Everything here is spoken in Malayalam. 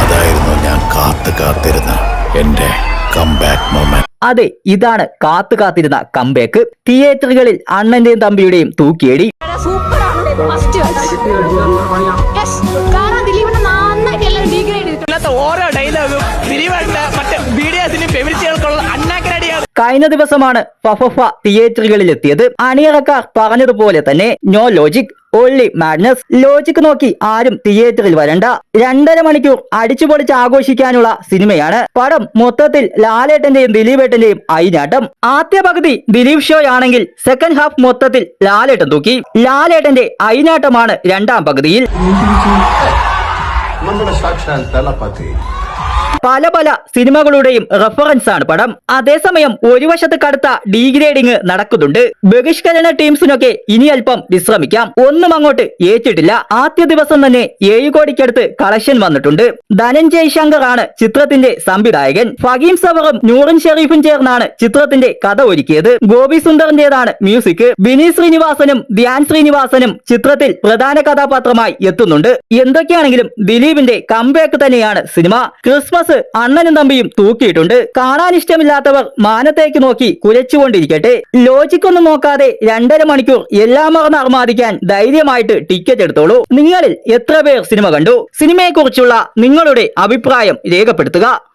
അതായിരുന്നു ഞാൻ കാത്തു കാത്തിരുന്ന എന്റെ കംബാക്ക് മൊമെന്റ് അതെ ഇതാണ് കാത്തു കാത്തിരുന്ന കംബാക്ക് തിയേറ്ററുകളിൽ അണ്ണന്റെയും തമ്പിയുടെയും തൂക്കിയടി. സൂപ്പർ ഓരോ ഡയലോഗും ദിലീപേട്ടന്റെ മറ്റ് വീഡിയോസിന് ഫെമിനിസ്റ്റുകൾക്കുള്ള അണ്ണാക്കരടിയാണ് കഴിഞ്ഞ ദിവസമാണ് ഫഫഫ തിയേറ്ററുകളിൽ എത്തിയത് അണിയറക്കാർ പറഞ്ഞതുപോലെ തന്നെ no logic only madness logic നോക്കി ആരും തിയേറ്ററിൽ വരണ്ട. രണ്ടര മണിക്കൂർ അടിച്ചുപൊളിച്ച് ആഘോഷിക്കാനുള്ള സിനിമയാണ് പടം മൊത്തത്തിൽ ലാലേട്ടന്റെയും ദിലീപേട്ടന്റെയും ഐനാട്ടം ആദ്യ പകുതി ദിലീപ് ഷോ ആണെങ്കിൽ സെക്കൻഡ് ഹാഫ് മൊത്തത്തിൽ ലാലേട്ടൻ തൂക്കി. ലാലേട്ടന്റെ ഐനാട്ടമാണ് രണ്ടാം പകുതിയിൽ. നമ്മുടെ സാക്ഷാൽ തലപതി പല പല സിനിമകളുടെയും റെഫറൻസ് ആണ് പടം. അതേസമയം ഒരു വശത്ത് കടുത്ത ഡീഗ്രേഡിംഗ് നടക്കുന്നുണ്ട്. ബഹിഷ്കരണ ടീംസിനൊക്കെ ഇനി അല്പം വിശ്രമിക്കാം. ഒന്നും അങ്ങോട്ട് ഏറ്റിട്ടില്ല. ആദ്യ ദിവസം തന്നെ ഏഴ് കോടിക്കടുത്ത് കളക്ഷൻ വന്നിട്ടുണ്ട്. ധനഞ്ജയ് ശങ്കർ ആണ് ചിത്രത്തിന്റെ സംവിധായകൻ. ഫഹീം സവറും നൂറിൻ ഷെറീഫും ചേർന്നാണ് ചിത്രത്തിന്റെ കഥ ഒരുക്കിയത്. ഗോപി സുന്ദറിന്റേതാണ് മ്യൂസിക്. വിനീത് ശ്രീനിവാസനും ധ്യാൻ ശ്രീനിവാസനും ചിത്രത്തിൽ പ്രധാന കഥാപാത്രമായി എത്തുന്നുണ്ട്. എന്തൊക്കെയാണെങ്കിലും ദിലീപിന്റെ കംബാക്ക് തന്നെയാണ് സിനിമ. ക്രിസ്മസ് അണ്ണനും തമ്പിയും തൂക്കിയിട്ടുണ്ട്. കാണാൻ ഇഷ്ടമില്ലാത്തവർ മാനത്തേക്ക് നോക്കി കുലച്ചുകൊണ്ടിരിക്കട്ടെ ലോജിക്കൊന്നും നോക്കാതെ രണ്ടര മണിക്കൂർ എല്ലാം മറന്ന് അർമാദിക്കാൻ ധൈര്യമായിട്ട് ടിക്കറ്റ് എടുത്തോളൂ. നിങ്ങളിൽ എത്ര പേർ സിനിമ കണ്ടു? സിനിമയെക്കുറിച്ചുള്ള നിങ്ങളുടെ അഭിപ്രായം രേഖപ്പെടുത്തുക.